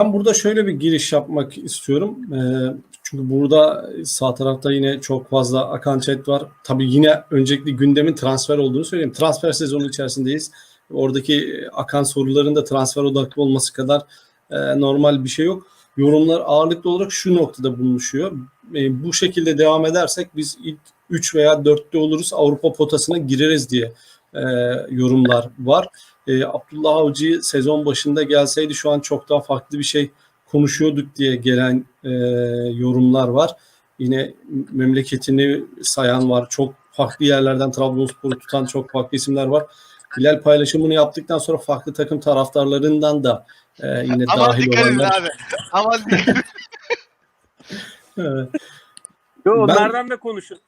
Ben burada şöyle bir giriş yapmak istiyorum. Ee, çünkü burada sağ tarafta yine çok fazla akan chat var. Tabii yine öncelikli gündemin transfer olduğunu söyleyeyim. Transfer sezonu içerisindeyiz. Oradaki akan soruların da transfer odaklı olması kadar e, normal bir şey yok. Yorumlar ağırlıklı olarak şu noktada bulunuşuyor. E, bu şekilde devam edersek biz ilk 3 veya 4'te oluruz Avrupa potasına gireriz diye e, yorumlar var. E, Abdullah Avcı sezon başında gelseydi şu an çok daha farklı bir şey konuşuyorduk diye gelen e, yorumlar var. Yine memleketini sayan var. Çok farklı yerlerden Trabzonspor'u tutan çok farklı isimler var. Hilal paylaşımını yaptıktan sonra farklı takım taraftarlarından da e, yine Aman dahil dikkat edin olanlar. abi. Aman dikkat. Evet. Yo, Ben- onlardan da konuşun.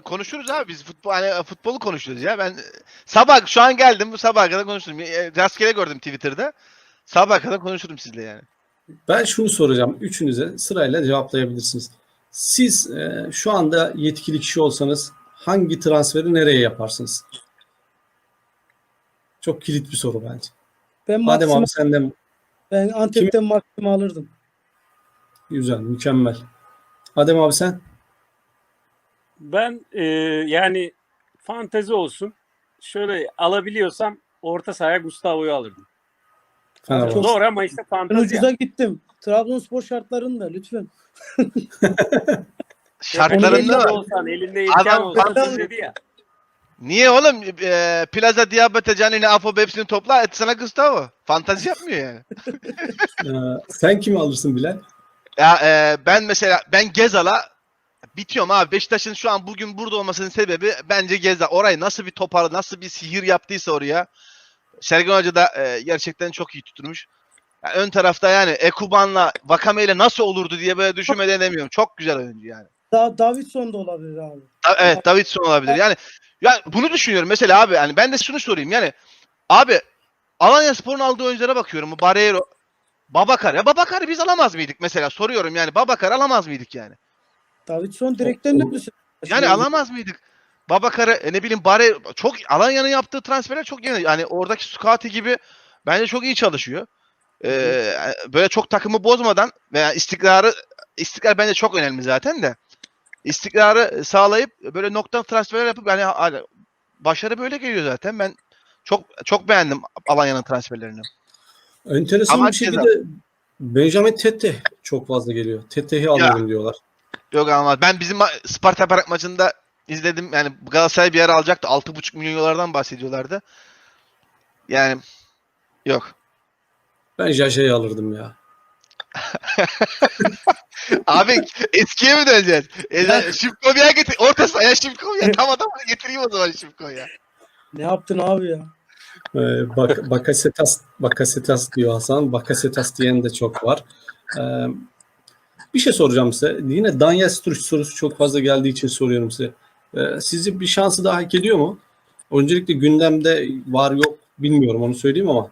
Konuşuruz abi biz futbol hani futbolu konuşuyoruz ya. Ben sabah şu an geldim bu sabah kadar konuşurum. E, Rastgele gördüm Twitter'da. Sabah kadar konuşurum sizle yani. Ben şunu soracağım. Üçünüze sırayla cevaplayabilirsiniz. Siz e, şu anda yetkili kişi olsanız hangi transferi nereye yaparsınız? Çok kilit bir soru bence. Ben Adem Maxim'i- abi senden ben Antep'ten Maxim'i alırdım. güzel, mükemmel. Adem abi sen? Ben e, yani fantezi olsun. Şöyle alabiliyorsam orta sahaya Gustavo'yu alırdım. Fenerbahçe. Çok- Zor ama işte Ben fantezi. ucuza gittim. Trabzonspor şartlarında lütfen. Şartlarında var. olsan, elinde imkan Adam- olsan adam- dedi ya. Niye oğlum? E, Plaza Diabete Canini Afo hepsini topla et sana Gustavo. Fantazi yapmıyor yani. Ee, sen kimi alırsın Bilal? Ya e, ben mesela ben Gezal'a bitiyorum abi. Beşiktaş'ın şu an bugün burada olmasının sebebi bence Gezal. Orayı nasıl bir toparladı, nasıl bir sihir yaptıysa oraya. Sergen Hoca da e, gerçekten çok iyi tutturmuş. Ya ön tarafta yani Ekuban'la Vakame'yle nasıl olurdu diye böyle düşünmeden edemiyorum. Çok güzel oyuncu yani. Da Davidson da olabilir abi. Da- evet Davidson olabilir. Yani ya bunu düşünüyorum mesela abi yani ben de şunu sorayım yani abi Alanya Spor'un aldığı oyunculara bakıyorum. Bu Barreiro, Babakar. Ya Babakar biz alamaz mıydık mesela? Soruyorum yani Babakar alamaz mıydık yani? Davidson direkten O- düşün. Yani alamaz mıydık? Babakar'ı e, ne bileyim Bare çok Alanya'nın yaptığı transferler çok iyi. Yani oradaki Scotty gibi bence çok iyi çalışıyor. Ee, böyle çok takımı bozmadan veya istikrarı istikrar bence çok önemli zaten de. İstikrarı sağlayıp böyle nokta transferler yapıp yani başarı böyle geliyor zaten. Ben çok çok beğendim Alanya'nın transferlerini. Enteresan Ama bir şekilde Benjamin Tete çok fazla geliyor. Tete'yi alıyorum diyorlar. Yok ama ben bizim ma- Sparta Prag maçında izledim. Yani Galatasaray bir ara alacaktı. 6,5 milyon dolardan bahsediyorlardı. Yani yok. Ben Jaje'yi alırdım ya. Abi eskiye mi döneceğiz? E, Şipko'ya getir. Orta sahaya Şipko'ya. Tam adamını getireyim o zaman Şipko'ya. Ne yaptın abi ya? Ee, bak, Bakasetas, Bakasetas diyor Hasan. Bakasetas diyen de çok var. Ee, bir şey soracağım size. Yine Daniel Sturridge sorusu çok fazla geldiği için soruyorum size. Ee, sizce bir şansı daha hak ediyor mu? Öncelikle gündemde var yok bilmiyorum onu söyleyeyim ama.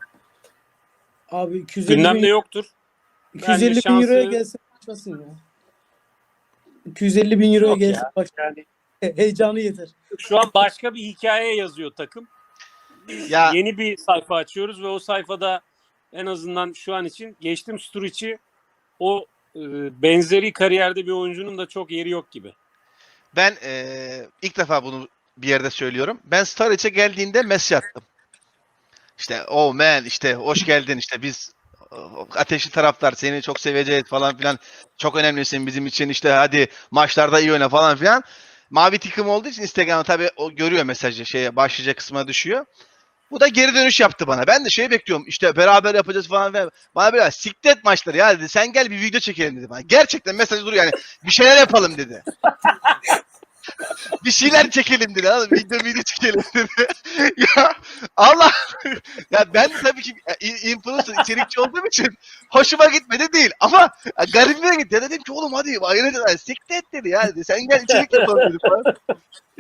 Abi 250 Gündemde bin, yoktur. 250 bin şansı- euroya gelse başlasın ya. 250 bin euroya Yok gelse ya. baş... Yani heyecanı yeter. şu an başka bir hikaye yazıyor takım. Biz Ya- yeni bir sayfa açıyoruz ve o sayfada en azından şu an için geçtim Sturic'i o benzeri kariyerde bir oyuncunun da çok yeri yok gibi. Ben eee, ilk defa bunu bir yerde söylüyorum. Ben Staric'e geldiğinde mesaj attım. İşte oh man işte hoş geldin işte biz ateşli taraftar seni çok seveceğiz falan filan. Çok önemlisin bizim için işte hadi maçlarda iyi oyna falan filan. Mavi tikim olduğu için Instagram'da tabii o görüyor mesajı şeye başlıca kısmına düşüyor. Bu da geri dönüş yaptı bana. Ben de şey bekliyorum. işte beraber yapacağız falan filan. Bana böyle siklet maçları ya dedi. Sen gel bir video çekelim dedi bana. Gerçekten mesaj duruyor yani. Bir şeyler yapalım dedi. bir şeyler çekelim dedi. Mı? Video video çekelim dedi. ya Allah. ya ben tabii ki influencer içerikçi olduğum için hoşuma gitmedi değil. Ama ya, garibime gitti. Ya dedim ki oğlum hadi ayrı dedi. Siktir et dedi ya dedi. Sen gel içerik yapalım dedi falan.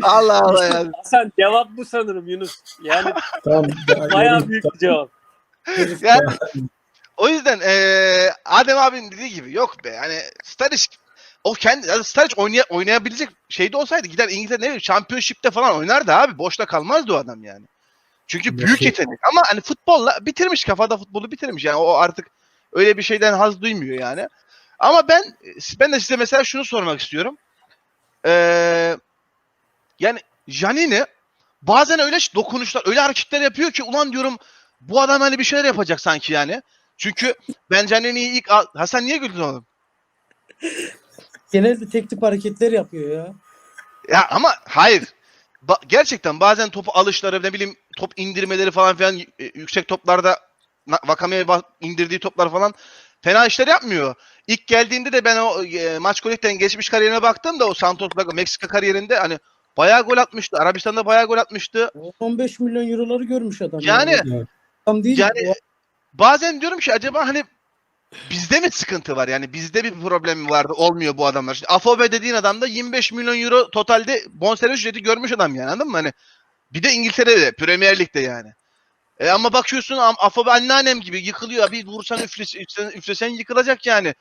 Allah Allah ya. Hasan cevap bu sanırım Yunus. Yani Tamam. bayağı büyük bir cevap. Yani o yüzden eee Adem abinin dediği gibi yok be. Yani Staric o kendi yani Staric oynaya, oynayabilecek şeyde olsaydı gider İngiltere ne bileyim Championship'te falan oynardı abi. Boşta kalmazdı o adam yani. Çünkü büyük Gerçekten. yetenek ama hani futbolla bitirmiş kafada futbolu bitirmiş. Yani o artık öyle bir şeyden haz duymuyor yani. Ama ben ben de size mesela şunu sormak istiyorum. Ee, yani Janini bazen öyle dokunuşlar, öyle hareketler yapıyor ki ulan diyorum bu adam hani bir şeyler yapacak sanki yani. Çünkü ben Janini'yi ilk Hasan niye güldün oğlum? Genelde tek tip hareketler yapıyor ya. Ya ama hayır. Ba- gerçekten bazen topu alışları ne bileyim top indirmeleri falan filan y- e, yüksek toplarda Vakame'ye indirdiği toplar falan fena işler yapmıyor. İlk geldiğinde de ben o e, maç golükten geçmiş kariyerine baktım da o Santos'la Meksika kariyerinde hani bayağı gol atmıştı. Arabistan'da bayağı gol atmıştı. 15 milyon euroları görmüş adam. Yani. Tam değil. yani bazen diyorum ki acaba hani bizde mi sıkıntı var? Yani bizde bir problem mi vardı? Olmuyor bu adamlar. Şimdi Afobe dediğin adam da 25 milyon euro totalde bonservis ücreti görmüş adam yani anladın mı? Hani bir de İngiltere'de, Premier Lig'de yani. E ama bakıyorsun Afobe anneannem gibi yıkılıyor. Bir vursan üflesen, üflesen, yıkılacak yani.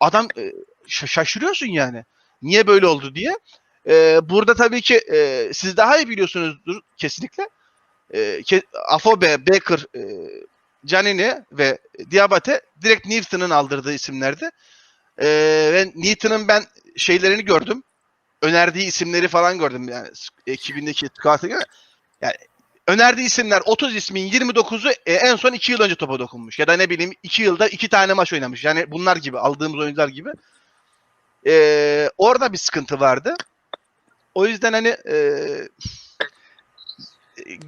Adam e, şa- şaşırıyorsun yani. Niye böyle oldu diye. E, burada tabii ki e, siz daha iyi biliyorsunuzdur kesinlikle. E, Afobe, Baker, e, Canini ve Diabate direkt Newton'un aldırdığı isimlerdi. Ee, ve Newton'un ben şeylerini gördüm. Önerdiği isimleri falan gördüm yani ekibindeki scout'a. Yani önerdiği isimler 30 ismin 29'u e, en son 2 yıl önce topa dokunmuş. Ya da ne bileyim 2 yılda 2 tane maç oynamış. Yani bunlar gibi aldığımız oyuncular gibi. Ee, orada bir sıkıntı vardı. O yüzden hani e,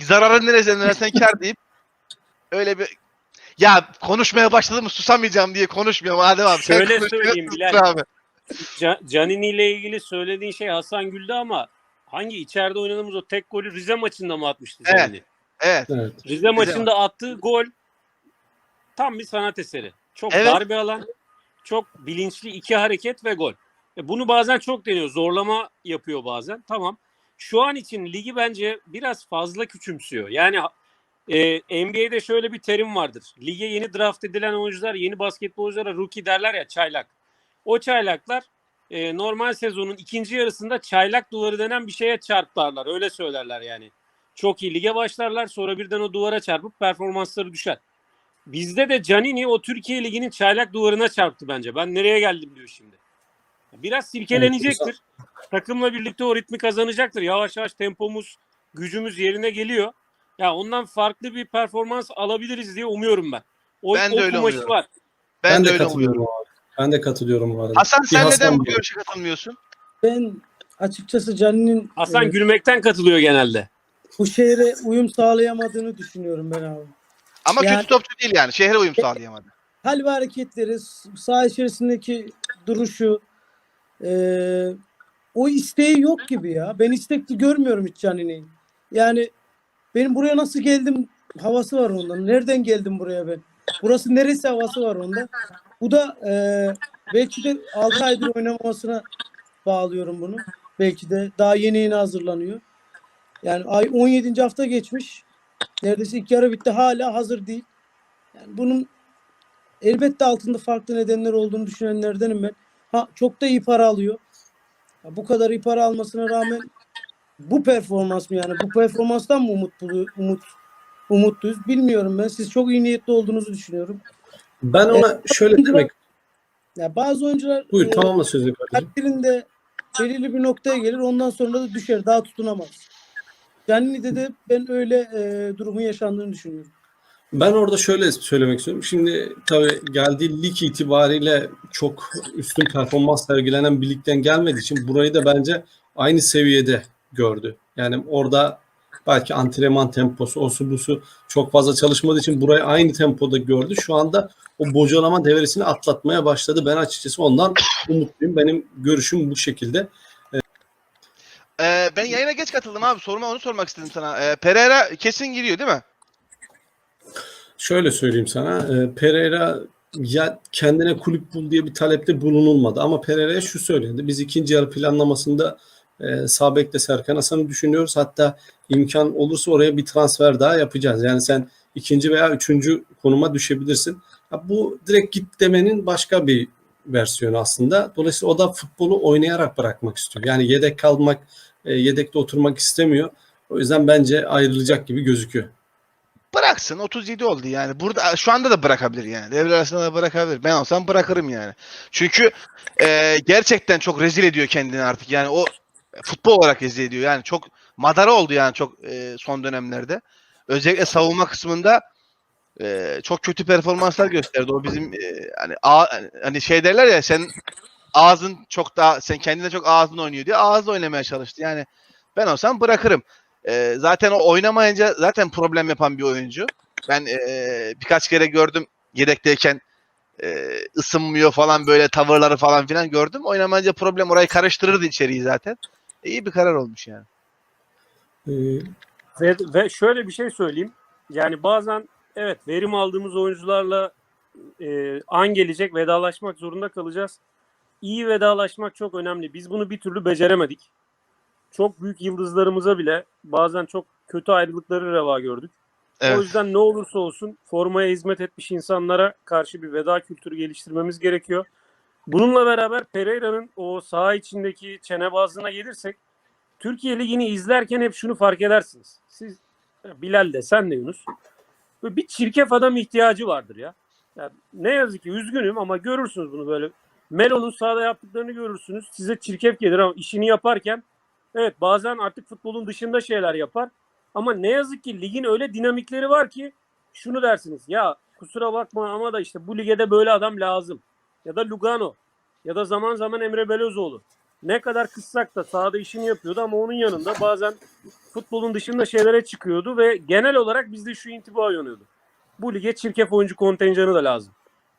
zararın neresinden neresinden kar deyip öyle bir ya konuşmaya başladım susamayacağım diye konuşmuyorum Adem abi. Sen Şöyle konuşuyorsun, söyleyeyim sus Bilal. Abi. Ca- Canini ile ilgili söylediğin şey Hasan güldü ama hangi içeride oynadığımız o tek golü Rize maçında mı atmıştı Evet. Canini? Evet. Evet. Rize maçında attığı gol tam bir sanat eseri. Çok Evet. dar bir alan, çok bilinçli iki hareket ve gol. E bunu bazen çok deniyor. Zorlama yapıyor bazen. Tamam. Şu an için ligi bence biraz fazla küçümsüyor. Yani e, NBA'de şöyle bir terim vardır. Lige yeni draft edilen oyuncular, yeni basketbolculara rookie derler ya çaylak. O çaylaklar e, normal sezonun ikinci yarısında çaylak duvarı denen bir şeye çarplarlar. Öyle söylerler yani. Çok iyi lige başlarlar sonra birden o duvara çarpıp performansları düşer. Bizde de Canini o Türkiye Ligi'nin çaylak duvarına çarptı bence. Ben nereye geldim diyor şimdi. Biraz silkelenecektir. Takımla birlikte o ritmi kazanacaktır. Yavaş yavaş tempomuz, gücümüz yerine geliyor. Ya ondan farklı bir performans alabiliriz diye umuyorum ben. O, Ben de o öyle kumaşı umuyorum. var. Ben, Ben, de de öyle katılıyorum umuyorum. abi. Ben de katılıyorum bu arada. Hasan Bir sen Hasan neden bu diyor. görüşe katılmıyorsun? Ben açıkçası Canini'nin Hasan e, gülmekten katılıyor genelde. bu şehre uyum sağlayamadığını düşünüyorum ben abi. Ama Yani- kötü topçu değil yani. Şehre uyum sağlayamadı. Hal ve hareketleri, saha içerisindeki duruşu, e, o isteği yok gibi ya. Ben istekli görmüyorum hiç Canini'yi. Yani benim buraya nasıl geldim havası var ondan. Nereden geldim buraya ben? Burası neresi havası var onda. Bu da e, belki de 6 aydır oynamamasına bağlıyorum bunu. Belki de daha yeni yeni hazırlanıyor. Yani ay 17. hafta geçmiş. Neredeyse ilk yarı bitti. Hala hazır değil. Yani bunun elbette altında farklı nedenler olduğunu düşünenlerdenim ben. Ha çok da iyi para alıyor. Ya bu kadar iyi para almasına rağmen bu performans mı yani? Bu performanstan mı umut umut umutluyuz? Bilmiyorum ben. Siz çok iyi niyetli olduğunuzu düşünüyorum. Ben ona şöyle demek. Ya bazı oyuncular Buyur e, tamamla sözü kardeşim. belirli bir noktaya gelir ondan sonra da düşer. Daha tutunamaz. Canini'de de ben öyle e, durumun yaşandığını düşünüyorum. Ben orada şöyle söylemek istiyorum. Şimdi tabii geldiği lig itibariyle çok üstün performans sergilenen bir ligden gelmediği için burayı da bence aynı seviyede gördü. Yani orada belki antrenman temposu, osu busu çok fazla çalışmadığı için burayı aynı tempoda gördü. Şu anda o bocalama devresini atlatmaya başladı. Ben açıkçası ondan umutluyum. Benim görüşüm bu şekilde. Ee, ben yayına geç katıldım abi. Soruma onu sormak istedim sana. Ee, Pereira kesin giriyor değil mi? Şöyle söyleyeyim sana. e, Pereira ya kendine kulüp bul diye bir talepte bulunulmadı. Ama Pereira'ya şu söylendi. Biz ikinci yarı planlamasında e, sağ bekte Serkan Hasan'ı düşünüyoruz. Hatta imkan olursa oraya bir transfer daha yapacağız. Yani sen ikinci veya üçüncü konuma düşebilirsin. Ya bu direkt git demenin başka bir versiyonu aslında. Dolayısıyla o da futbolu oynayarak bırakmak istiyor. Yani yedek kalmak, e, yedekte oturmak istemiyor. O yüzden bence ayrılacak gibi gözüküyor. bıraksın 37 oldu yani. Burada şu anda da bırakabilir yani. Devre arasında da bırakabilir. Ben olsam bırakırım yani. Çünkü e, gerçekten çok rezil ediyor kendini artık. Yani o futbol olarak rezil ediyor. Yani çok madara oldu yani çok e, son dönemlerde. Özellikle savunma kısmında e, çok kötü performanslar gösterdi. O bizim e, hani a, hani şey derler ya sen ağzın çok daha sen kendine çok ağzın oynuyor diye ağızla oynamaya çalıştı. Yani ben olsam bırakırım. E, zaten o oynamayınca zaten problem yapan bir oyuncu. Ben e, birkaç kere gördüm yedekteyken e, ısınmıyor falan böyle tavırları falan filan gördüm. Oynamayınca problem orayı karıştırırdı içeriği zaten. E, iyi bir karar olmuş yani. Ee, Ve, ve şöyle bir şey söyleyeyim. Yani bazen evet verim aldığımız oyuncularla e, an gelecek vedalaşmak zorunda kalacağız. İyi vedalaşmak çok önemli. Biz bunu bir türlü beceremedik. Çok büyük yıldızlarımıza bile bazen çok kötü ayrılıkları reva gördük. Evet. O yüzden ne olursa olsun formaya hizmet etmiş insanlara karşı bir veda kültürü geliştirmemiz gerekiyor. Bununla beraber Pereira'nın o saha içindeki çenebazlığına gelirsek Türkiye Ligi'ni izlerken hep şunu fark edersiniz. Siz Bilal de sen de Yunus. Böyle bir çirkef adam ihtiyacı vardır ya. ya. Ne yazık ki üzgünüm ama görürsünüz bunu böyle. Melo'nun sahada yaptıklarını görürsünüz. Size çirkef gelir ama işini yaparken evet bazen artık futbolun dışında şeyler yapar. Ama ne yazık ki ligin öyle dinamikleri var ki şunu dersiniz. Ya kusura bakma ama da işte bu ligede böyle adam lazım. Ya da Lugano ya da zaman zaman Emre Belözoğlu. Ne kadar kıssak da sahada işini yapıyordu ama onun yanında bazen futbolun dışında şeylere çıkıyordu ve genel olarak bizde şu intiba uyanıyordu. Bu lige çirkef oyuncu kontenjanı da lazım.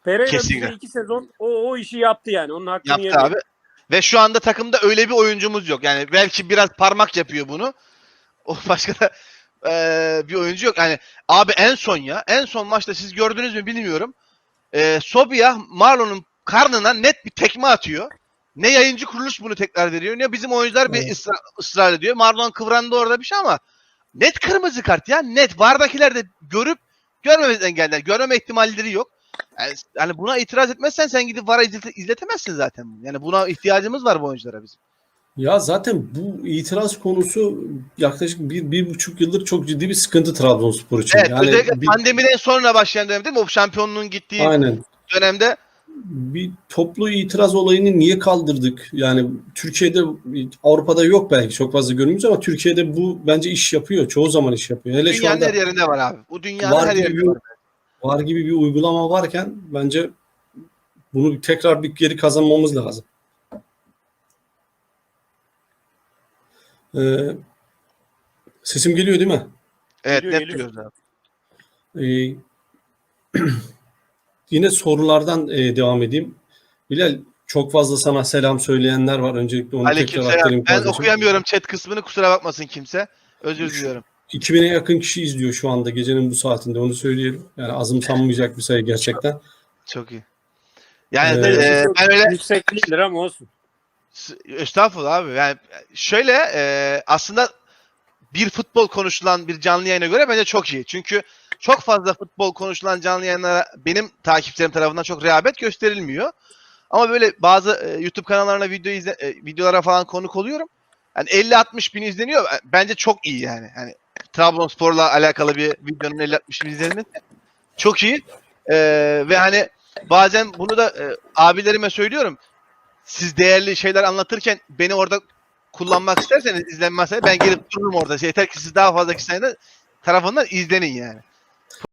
Pereira Kesinlikle. iki sezon o, o işi yaptı yani. Onun hakkını Yaptı yemeyelim. abi. Ve şu anda takımda öyle bir oyuncumuz yok. Yani belki biraz parmak yapıyor bunu. O başka da eee, bir oyuncu yok. Yani abi en son ya en son maçta siz gördünüz mü bilmiyorum. Eee Sobia Marlon'un karnına net bir tekme atıyor. Ne yayıncı kuruluş bunu tekrar veriyor ne bizim oyuncular bir ısrar, ısrar ediyor. Marlon kıvrandı orada bir şey ama net kırmızı kart ya net. Vardakiler de görüp görmemezden geldiler. Görmeme ihtimalleri yok. Yani, yani buna itiraz etmezsen sen gidip VAR'a izlete- izletemezsin zaten. Yani buna ihtiyacımız var bu oyunculara bizim. Ya zaten bu itiraz konusu yaklaşık bir, bir buçuk yıldır çok ciddi bir sıkıntı Trabzonspor için. Evet yani özellikle bir, pandemiden sonra başlayan dönem değil mi? O şampiyonluğun gittiği aynen. dönemde Bir toplu itiraz olayını niye kaldırdık? Yani Türkiye'de, Avrupa'da yok belki çok fazla görünmüyoruz ama Türkiye'de bu bence iş yapıyor. Çoğu zaman iş yapıyor. Hele şu dünyanın anda her yerinde var abi. Bu dünyanın Var her gibi yerinde bir- var. var gibi bir uygulama varken bence bunu tekrar bir geri kazanmamız lazım. Ee, sesim geliyor değil mi? Evet Geliyor, net geliyor. Ee, yine sorulardan e, devam edeyim. Bilal çok fazla sana selam söyleyenler var. Öncelikle onu tekrar aktarayım. Ben kardeşim. okuyamıyorum chat kısmını kusura bakmasın kimse. Özür diliyorum. 2000'e yakın kişi izliyor şu anda gecenin bu saatinde onu söyleyelim. Yani azımsanmayacak bir sayı gerçekten. Çok iyi. Yani Evet. e, ben öyle Yüksek değildir ama olsun. Estağfurullah abi. Yani şöyle e, aslında bir futbol konuşulan bir canlı yayına göre bence çok iyi. Çünkü çok fazla futbol konuşulan canlı yayınlara benim takipçilerim tarafından çok rehabet gösterilmiyor. Ama böyle bazı e, YouTube kanallarına video izle, e, videolara falan konuk oluyorum. Yani 50-60 bin izleniyor. E, Bence çok iyi yani. Hani Trabzonspor'la alakalı bir videonun 50-60 bin izlenmesi çok iyi. E, ve hani bazen bunu da e, abilerime söylüyorum siz değerli şeyler anlatırken beni orada kullanmak isterseniz izlenmezse ben gelip dururum orada. Yeter ki siz daha fazla kişilerin tarafından izlenin yani.